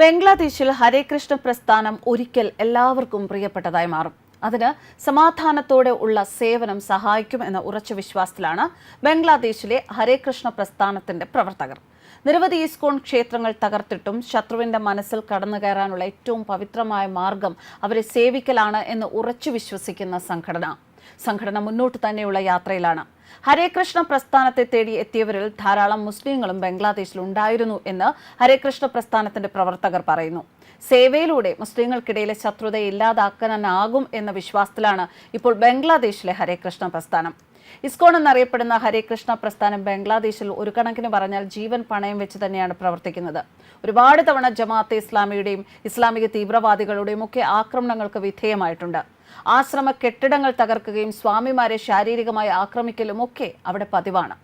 ബംഗ്ലാദേശിൽ ഹരേകൃഷ്ണ പ്രസ്ഥാനം ഒരിക്കൽ എല്ലാവർക്കും പ്രിയപ്പെട്ടതായി മാറും. അതിന് സമാധാനത്തോടെ ഉള്ള സേവനം സഹായിക്കും എന്ന ഉറച്ച വിശ്വാസത്തിലാണ് ബംഗ്ലാദേശിലെ ഹരേകൃഷ്ണ പ്രസ്ഥാനത്തിന്റെ പ്രവർത്തകർ. നിരവധി ഈസ്കോൺ ക്ഷേത്രങ്ങൾ തകർത്തിട്ടും ശത്രുവിന്റെ മനസ്സിൽ കടന്നു കയറാനുള്ള ഏറ്റവും പവിത്രമായ മാർഗം അവരെ സേവിക്കലാണ് എന്ന് ഉറച്ചു വിശ്വസിക്കുന്ന സംഘടന. സംഘടന മുന്നോട്ട് തന്നെയുള്ള യാത്രയിലാണ്. ഹരേകൃഷ്ണ പ്രസ്ഥാനത്തെ തേടി എത്തിയവരിൽ ധാരാളം മുസ്ലിങ്ങളും ബംഗ്ലാദേശിൽ ഉണ്ടായിരുന്നു എന്ന് ഹരേകൃഷ്ണ പ്രസ്ഥാനത്തിന്റെ പ്രവർത്തകർ പറയുന്നു. സേവയിലൂടെ മുസ്ലിങ്ങൾക്കിടയിലെ ശത്രുത ഇല്ലാതാക്കാനാകും എന്ന വിശ്വാസത്തിലാണ് ഇപ്പോൾ ബംഗ്ലാദേശിലെ ഹരേകൃഷ്ണ പ്രസ്ഥാനം. ഇസ്കോൺ എന്നറിയപ്പെടുന്ന ഹരേകൃഷ്ണ പ്രസ്ഥാനം ബംഗ്ലാദേശിൽ ഒരു കണക്കിന് പറഞ്ഞാൽ ജീവൻ പണയം വെച്ച് തന്നെയാണ് പ്രവർത്തിക്കുന്നത്. ഒരുപാട് തവണ ജമാഅത്തെ ഇസ്ലാമിയുടെയും ഇസ്ലാമിക തീവ്രവാദികളുടെയും ഒക്കെ ആക്രമണങ്ങൾക്ക് വിധേയമായിട്ടുണ്ട്. ആശ്രമ കെട്ടിടങ്ങൾ തകർക്കുകയും സ്വാമിമാരെ ശാരീരികമായി ആക്രമിക്കലും ഒക്കെ അവിടെ പതിവാണ്.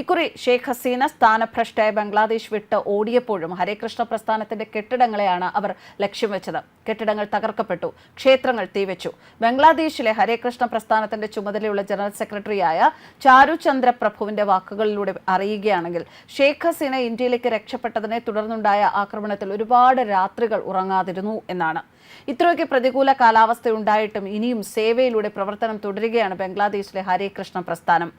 ഇക്കുറി ഷെയ്ഖ് ഹസീന സ്ഥാനഭ്രഷ്ടയായ ബംഗ്ലാദേശ് വിട്ട് ഓടിയപ്പോഴും ഹരേകൃഷ്ണ പ്രസ്ഥാനത്തിന്റെ കെട്ടിടങ്ങളെയാണ് അവർ ലക്ഷ്യം വെച്ചത്. കെട്ടിടങ്ങൾ തകർക്കപ്പെട്ടു ക്ഷേത്രങ്ങൾ തീവച്ചു. ബംഗ്ലാദേശിലെ ഹരേകൃഷ്ണ പ്രസ്ഥാനത്തിന്റെ ചുമതലയുള്ള ജനറൽ സെക്രട്ടറിയായ ചാരുചന്ദ്ര പ്രഭുവിന്റെ വാക്കുകളിലൂടെ അറിയുകയാണെങ്കിൽ ഷെയ്ഖ് ഹസീന ഇന്ത്യയിലേക്ക് രക്ഷപ്പെട്ടതിനെ തുടർന്നുണ്ടായ ആക്രമണത്തിൽ ഒരുപാട് രാത്രികൾ ഉറങ്ങാതിരുന്നു എന്നാണ്. ഇത്രയൊക്കെ പ്രതികൂല കാലാവസ്ഥയുണ്ടായിട്ടും ഇനിയും സേവയിലൂടെ പ്രവർത്തനം തുടരുകയാണ് ബംഗ്ലാദേശിലെ ഹരേകൃഷ്ണ പ്രസ്ഥാനം.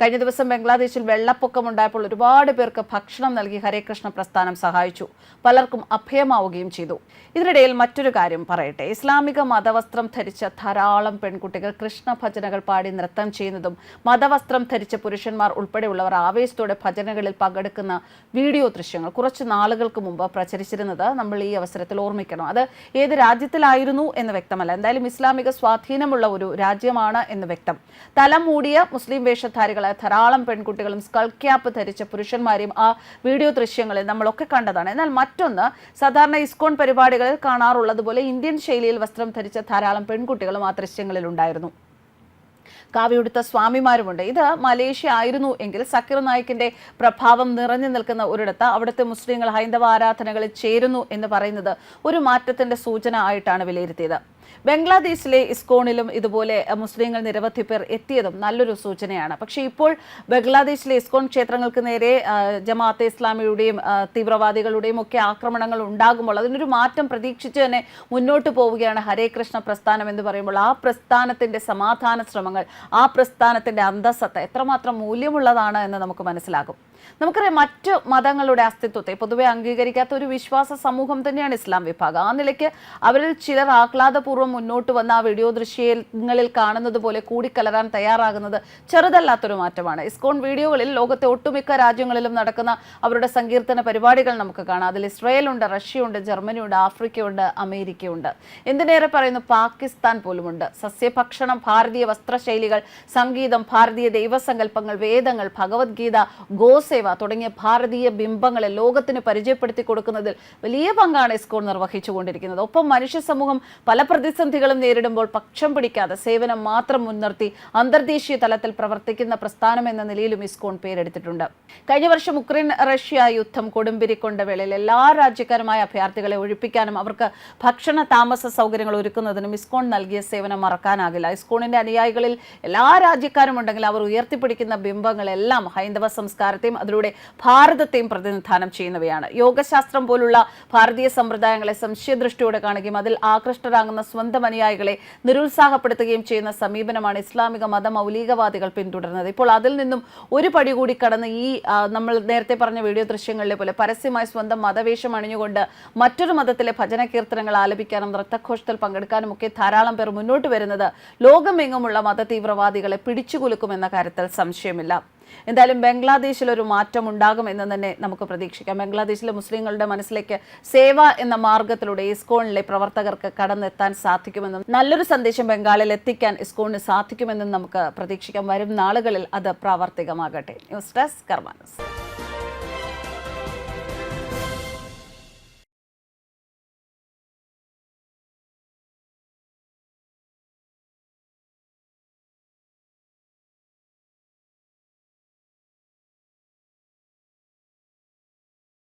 കഴിഞ്ഞ ദിവസം ബംഗ്ലാദേശിൽ വെള്ളപ്പൊക്കമുണ്ടായപ്പോൾ ഒരുപാട് പേർക്ക് ഭക്ഷണം നൽകി ഹരേകൃഷ്ണ പ്രസ്ഥാനം സഹായിച്ചു. പലർക്കും അഭയമാവുകയും ചെയ്തു. ഇതിനിടയിൽ മറ്റൊരു കാര്യം പറയട്ടെ. ഇസ്ലാമിക മതവസ്ത്രം ധരിച്ച ധാരാളം പെൺകുട്ടികൾ കൃഷ്ണ ഭജനകൾ പാടി നൃത്തം ചെയ്യുന്നതും മതവസ്ത്രം ധരിച്ച പുരുഷന്മാർ ഉൾപ്പെടെയുള്ളവർ ആവേശത്തോടെ ഭജനകളിൽ പങ്കെടുക്കുന്ന വീഡിയോ ദൃശ്യങ്ങൾ കുറച്ച് നാളുകൾക്ക് മുമ്പ് പ്രചരിച്ചിരുന്നത് നമ്മൾ ഈ അവസരത്തിൽ ഓർമ്മിക്കണം. അത് ഏത് രാജ്യത്തിലായിരുന്നു എന്ന് വ്യക്തമല്ല. എന്തായാലും ഇസ്ലാമിക സ്വാധീനമുള്ള ഒരു രാജ്യമാണ് എന്ന് വ്യക്തം. തലം മൂടിയ മുസ്ലിം വേഷധാരികളായ ധാരാളം പെൺകുട്ടികളും സ്കൾ ക്യാപ്പ് ധരിച്ച പുരുഷന്മാരെയും ആ വീഡിയോ ദൃശ്യങ്ങളിൽ നമ്മളൊക്കെ കണ്ടതാണ്. എന്നാൽ മറ്റൊന്ന് സാധാരണ ഇസ്കോൺ പരിപാടികളിൽ കാണാറുള്ളതുപോലെ ഇന്ത്യൻ ശൈലിയിൽ വസ്ത്രം ധരിച്ച ധാരാളം പെൺകുട്ടികളും ആ ദൃശ്യങ്ങളിൽ ഉണ്ടായിരുന്നു കാവ്യുടുത്ത സ്വാമിമാരുമുണ്ട്. ഇത് മലേഷ്യ ആയിരുന്നു എങ്കിൽ സക്കീർ നായിക്കിന്റെ പ്രഭാവം നിറഞ്ഞു നിൽക്കുന്ന ഒരിടത്ത് അവിടുത്തെ മുസ്ലിങ്ങൾ ഹൈന്ദവ ആരാധനകളിൽ ചേരുന്നു എന്ന് പറയുന്നത് ഒരു മാറ്റത്തിന്റെ സൂചന ആയിട്ടാണ് വിലയിരുത്തിയത്. ബംഗ്ലാദേശിലെ ഇസ്കോണിലും ഇതുപോലെ മുസ്ലിങ്ങൾ നിരവധി പേർ എത്തിയതും നല്ലൊരു സൂചനയാണ്. പക്ഷേ ഇപ്പോൾ ബംഗ്ലാദേശിലെ ഇസ്കോൺ ക്ഷേത്രങ്ങൾക്ക് നേരെ ജമാഅത്തെ ഇസ്ലാമിയുടെയും തീവ്രവാദികളുടെയും ഒക്കെ ആക്രമണങ്ങൾ ഉണ്ടാകുമ്പോൾ അതിനൊരു മാറ്റം പ്രതീക്ഷിച്ച് തന്നെ മുന്നോട്ട് പോവുകയാണ് ഹരേ കൃഷ്ണ പ്രസ്ഥാനം എന്ന് പറയുമ്പോൾ. ആ പ്രസ്ഥാനത്തിന്റെ സമാധാന ശ്രമങ്ങൾ ആ പ്രസ്ഥാനത്തിന്റെ അന്തസ്സത്ത എത്രമാത്രം മൂല്യമുള്ളതാണ് എന്ന് നമുക്ക് മനസ്സിലാകും. നമുക്കറിയാം മറ്റ് മതങ്ങളുടെ അസ്തിത്വത്തെ പൊതുവെ അംഗീകരിക്കാത്ത ഒരു വിശ്വാസ സമൂഹം തന്നെയാണ് ഇസ്ലാം വിഭാഗം. ആ നിലയ്ക്ക് അവരിൽ ചിലർ ആഹ്ലാദപൂർവം മുന്നോട്ട് വന്ന ആ വീഡിയോ ദൃശ്യങ്ങളിൽ കാണുന്നത് പോലെ കൂടിക്കലരാൻ തയ്യാറാകുന്നത് ചെറുതല്ലാത്തൊരു മാറ്റമാണ്. ഇസ്കോൺ വീഡിയോകളിൽ ലോകത്തെ ഒട്ടുമിക്ക രാജ്യങ്ങളിലും നടക്കുന്ന അവരുടെ സങ്കീർത്തന പരിപാടികൾ നമുക്ക് കാണാം. അതിൽ ഇസ്രയേലുണ്ട് റഷ്യയുണ്ട് ജർമ്മനിയുണ്ട് ആഫ്രിക്കയുണ്ട് അമേരിക്കയുണ്ട്. എന്തിനേറെ പറയുന്നു? പാകിസ്ഥാൻ പോലുമുണ്ട്. സസ്യഭക്ഷണം ഭാരതീയ വസ്ത്രശൈലികൾ സംഗീതം ഭാരതീയ ദൈവസങ്കല്പങ്ങൾ വേദങ്ങൾ ഭഗവത്ഗീത ഗോസേവ തുടങ്ങിയ ഭാരതീയ ബിംബങ്ങളെ ലോകത്തിന് പരിചയപ്പെടുത്തി കൊടുക്കുന്നതിൽ വലിയ പങ്കാണ് ഇസ്കോൺ നിർവഹിച്ചുകൊണ്ടിരിക്കുന്നത്. ഒപ്പം മനുഷ്യ സമൂഹം പല പ്രതിസന്ധികളും നേരിടുമ്പോൾ പക്ഷം പിടിക്കാതെ സേവനം മാത്രം മുൻനിർത്തി അന്തർദേശീയ തലത്തിൽ പ്രവർത്തിക്കുന്ന പ്രസ്ഥാനം എന്ന നിലയിലും ഇസ്കോൺ പേരെടുത്തിട്ടുണ്ട്. കഴിഞ്ഞ വർഷം ഉക്രൈൻ റഷ്യ യുദ്ധം കൊടുമ്പിരിക്കൊണ്ട വേളയിൽ എല്ലാ രാജ്യക്കാരുമായ അഭയാർത്ഥികളെ ഒഴിപ്പിക്കാനും അവർക്ക് ഭക്ഷണ താമസ സൗകര്യങ്ങൾ ഒരുക്കുന്നതിനും ഇസ്കോൺ നൽകിയ സേവനം മറക്കാനാകില്ല. ഇസ്കോണിന്റെ അനുയായികളിൽ എല്ലാ രാജ്യക്കാരും ഉണ്ടെങ്കിൽ അവർ ഉയർത്തിപ്പിടിക്കുന്ന ബിംബങ്ങളെല്ലാം ഹൈന്ദവ സംസ്കാരത്തെയും അതിലൂടെ ഭാരതത്തെയും പ്രതിനിധാനം ചെയ്യുന്നവയാണ്. യോഗശാസ്ത്രം പോലുള്ള ഭാരതീയ സമ്പ്രദായങ്ങളെ സംശയദൃഷ്ടിയോടെ കാണുകയും അതിൽ ആകൃഷ്ടരാകുന്ന സ്വന്തം അനുയായികളെ നിരുത്സാഹപ്പെടുത്തുകയും ചെയ്യുന്ന സമീപനമാണ് ഇസ്ലാമിക മത മൗലികവാദികൾ പിന്തുടരുന്നത്. ഇപ്പോൾ അതിൽ നിന്നും ഒരു പടി കൂടി കടന്ന് ഈ നമ്മൾ നേരത്തെ പറഞ്ഞ വീഡിയോ ദൃശ്യങ്ങളിലെ പോലെ പരസ്യമായി സ്വന്തം മതവേഷം അണിഞ്ഞുകൊണ്ട് മറ്റൊരു മതത്തിലെ ഭജന കീർത്തനങ്ങൾ ആലപിക്കാനും നൃത്തഘോഷത്തിൽ പങ്കെടുക്കാനും ഒക്കെ ധാരാളം പേർ മുന്നോട്ട് വരുന്നത് ലോകമെങ്ങുമുള്ള മത തീവ്രവാദികളെ പിടിച്ചുകുലുക്കുമെന്ന കാര്യത്തിൽ സംശയമില്ല. എന്തായാലും ബംഗ്ലാദേശിൽ ഒരു മാറ്റം ഉണ്ടാകുമെന്ന് തന്നെ നമുക്ക് പ്രതീക്ഷിക്കാം. ബംഗ്ലാദേശിലെ മുസ്ലിങ്ങളുടെ മനസ്സിലേക്ക് സേവ എന്ന മാർഗത്തിലൂടെ ഇസ്കോണിലെ പ്രവർത്തകർക്ക് കടന്നെത്താൻ സാധിക്കുമെന്നും നല്ലൊരു സന്ദേശം ബംഗാളിൽ എത്തിക്കാൻ ഇസ്കോണിന് സാധിക്കുമെന്നും നമുക്ക് പ്രതീക്ഷിക്കാം. വരും നാളുകളിൽ അത് പ്രാവർത്തികമാകട്ടെ. News desk കർമാനസ്.